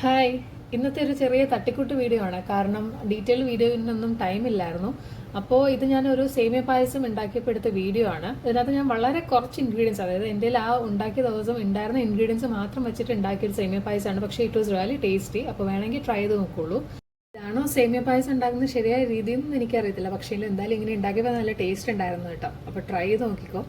Hi. ഇന്നത്തെ ഒരു ചെറിയ തട്ടിക്കൂട്ട് വീഡിയോ ആണ്. കാരണം ഡീറ്റെയിൽ വീഡിയോയിനൊന്നും ടൈം ഇല്ലായിരുന്നു. അപ്പോൾ ഇത് ഞാൻ ഒരു സേമിയ പായസം ഉണ്ടാക്കിയപ്പോൾ എടുത്ത വീഡിയോ ആണ്. ഇതിനകത്ത് ഞാൻ വളരെ കുറച്ച് ഇൻഗ്രീഡിയൻസ് അതായത് എന്റെ ആ ഉണ്ടാക്കിയ ദിവസം ഉണ്ടായിരുന്ന ഇൻഗ്രീഡിയൻസ് മാത്രം വെച്ചിട്ട് ഉണ്ടാക്കിയൊരു സേമിയ പായസമാണ് പക്ഷേ ഇറ്റ് വാസ് റിയലി ടേസ്റ്റി അപ്പോൾ വേണമെങ്കിൽ ട്രൈ ചെയ്ത് നോക്കുള്ളൂ. ഇതാണോ സേമിയ പായസം ഉണ്ടാക്കുന്ന ശരിയായ രീതിയൊന്നും എനിക്കറിയത്തില്ല. പക്ഷേ എന്തായാലും ഇങ്ങനെ ഉണ്ടാക്കിയപ്പോൾ നല്ല ടേസ്റ്റ് ഉണ്ടായിരുന്നു കേട്ടോ. അപ്പോൾ ട്രൈ ചെയ്ത് നോക്കിക്കോ.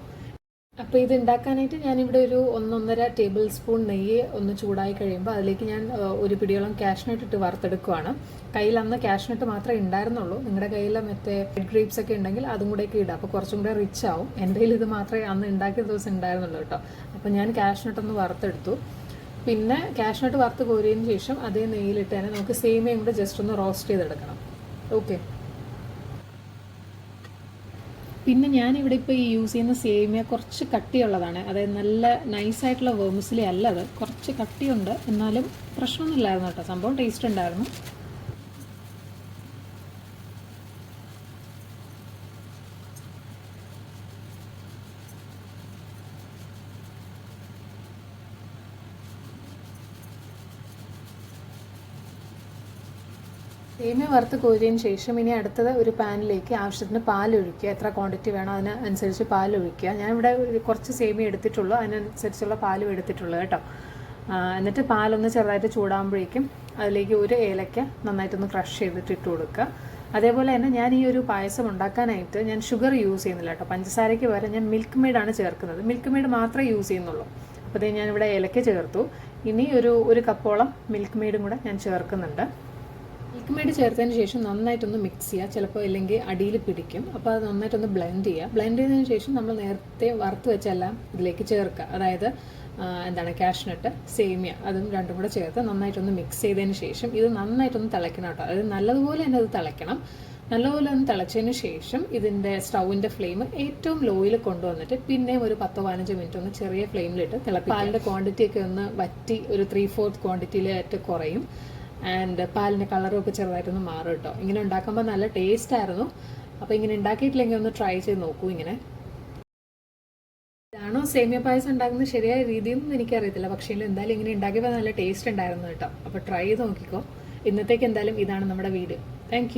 അപ്പോൾ ഇത് ഉണ്ടാക്കാനായിട്ട് ഞാനിവിടെ ഒരു ഒന്നൊന്നര ടേബിൾ സ്പൂൺ നെയ്യ് ഒന്ന് ചൂടായി കഴിയുമ്പോൾ അതിലേക്ക് ഞാൻ ഒരു പിടിയോളം കാഷ്നട്ട് ഇട്ട് വറുത്തെടുക്കുവാണ്. കയ്യിൽ അന്ന് കാഷ്നട്ട് മാത്രമേ ഉണ്ടായിരുന്നുള്ളൂ. നിങ്ങളുടെ കയ്യിൽ മറ്റേ ഗ്രേപ്സ് ഒക്കെ ഉണ്ടെങ്കിൽ അതും കൂടെ ഒക്കെ ഇടാം. അപ്പോൾ കുറച്ചും കൂടെ റിച്ച് ആവും. എന്റെ കയ്യിൽ ഇത് മാത്രമേ അന്ന് ഉണ്ടാക്കിയ ദിവസം ഉണ്ടായിരുന്നുള്ളൂ കേട്ടോ. അപ്പോൾ ഞാൻ കാഷ്നട്ട് ഒന്ന് വറുത്തെടുത്തു. പിന്നെ കാഷ്നട്ട് വറുത്ത് കോരിയതിന് ശേഷം അതേ നെയ്യിലിട്ട് തന്നെ നമുക്ക് സേമിയയും കൂടെ ജസ്റ്റ് ഒന്ന് റോസ്റ്റ് ചെയ്തെടുക്കണം. ഓക്കെ പിന്നെ ഞാനിവിടെ ഇപ്പോൾ ഈ യൂസ് ചെയ്യുന്ന സേമിയ കുറച്ച് കട്ടിയുള്ളതാണ്. അതായത് നല്ല നൈസായിട്ടുള്ള വേർമിസിലി അല്ല അത്. കുറച്ച് കട്ടിയുണ്ട്. എന്നാലും പ്രശ്നമൊന്നുമില്ലായിരുന്നു കേട്ടോ. സംഭവം ടേസ്റ്റ് ഉണ്ടായിരുന്നു. സേമിയ വറുത്ത് കോരിയതിന് ശേഷം ഇനി അടുത്തത് ഒരു പാനിലേക്ക് ആവശ്യത്തിന് പാൽ ഒഴിക്കുക എത്ര ക്വാണ്ടിറ്റി വേണോ അതിനനുസരിച്ച് പാൽ ഒഴിക്കുക ഞാൻ ഇവിടെ കുറച്ച് സേമിയ എടുത്തിട്ടുള്ളൂ. അതിനനുസരിച്ചുള്ള പാലും എടുത്തിട്ടുള്ളൂ കേട്ടോ. എന്നിട്ട് പാലൊന്ന് ചെറുതായിട്ട് ചൂടാകുമ്പോഴേക്കും അതിലേക്ക് ഒരു ഏലക്ക നന്നായിട്ടൊന്ന് ക്രഷ് ചെയ്തിട്ട് ഇട്ട് കൊടുക്കുക. അതേപോലെ തന്നെ ഞാൻ ഈ ഒരു പായസം ഉണ്ടാക്കാനായിട്ട് ഞാൻ ഷുഗർ യൂസ് ചെയ്യുന്നില്ല കേട്ടോ. പഞ്ചസാരയ്ക്ക് പകരം ഞാൻ മിൽക്ക് മെയ്ഡാണ് ചേർക്കുന്നത്. മിൽക്ക് മെയ്ഡ് മാത്രമേ യൂസ് ചെയ്യുന്നുള്ളൂ. അപ്പോൾ ഞാൻ ഇവിടെ ഏലക്ക ചേർത്തു. ഇനി ഒരു ഒരു കപ്പോളം മിൽക്ക് മെയ്ഡും കൂടെ ഞാൻ ചേർക്കുന്നുണ്ട്. മിൽക്ക് മെയ്ഡ് ചേർത്തതിന് ശേഷം നന്നായിട്ടൊന്ന് മിക്സ് ചെയ്യുക. ചിലപ്പോൾ ഇല്ലെങ്കിൽ അടിയിൽ പിടിക്കും. അപ്പോൾ അത് നന്നായിട്ടൊന്ന് ബ്ലെൻഡ് ചെയ്യുക. ബ്ലെൻഡ് ചെയ്തതിന് ശേഷം നമ്മൾ നേരത്തെ വറുത്ത് വെച്ചെല്ലാം ഇതിലേക്ക് ചേർക്കുക. അതായത് എന്താണ് കാഷ്നട്ട് സേമിയ അതും രണ്ടും കൂടെ ചേർത്ത് നന്നായിട്ടൊന്ന് മിക്സ് ചെയ്തതിന് ശേഷം ഇത് നന്നായിട്ടൊന്ന് തിളയ്ക്കണം കേട്ടോ. അതായത് നല്ലതുപോലെ തന്നെ അത് തിളയ്ക്കണം. നല്ലപോലെ ഒന്ന് തിളച്ചതിന് ശേഷം ഇതിന്റെ സ്റ്റൗവിന്റെ ഫ്ലെയിം ഏറ്റവും ലോയിൽ കൊണ്ടുവന്നിട്ട് പിന്നെയും ഒരു പത്തോ പതിനഞ്ചോ മിനിറ്റ് ഒന്ന് ചെറിയ ഫ്ലെയിമിലിട്ട് തിളപ്പിക്കും പാലിന്റെ ക്വാണ്ടിറ്റി ഒക്കെ ഒന്ന് വറ്റി ഒരു ത്രീ ഫോർത്ത് ക്വാണ്ടിറ്റിയിലായിട്ട് കുറയും. ആൻഡ് പാലിന്റെ കളറും ഒക്കെ ചെറുതായിട്ടൊന്ന് മാറും കേട്ടോ ഇങ്ങനെ ഉണ്ടാക്കുമ്പോൾ നല്ല ടേസ്റ്റ് ആയിരുന്നു. അപ്പോൾ ഇങ്ങനെ ഉണ്ടാക്കിയിട്ടില്ലെങ്കിൽ ഒന്ന് ട്രൈ ചെയ്ത് നോക്കൂ ഇങ്ങനെ. ഇതാണോ സേമിയ പായസം ഉണ്ടാക്കുന്ന ശരിയായ രീതിയൊന്നും എനിക്കറിയത്തില്ല. പക്ഷേ എന്തായാലും ഇങ്ങനെ ഉണ്ടാക്കിയപ്പോൾ നല്ല ടേസ്റ്റ് ഉണ്ടായിരുന്നു കേട്ടോ അപ്പോൾ ട്രൈ ചെയ്ത് നോക്കിക്കോ. ഇന്നത്തേക്ക് എന്തായാലും ഇതാണ് നമ്മുടെ വീഡിയോ. താങ്ക്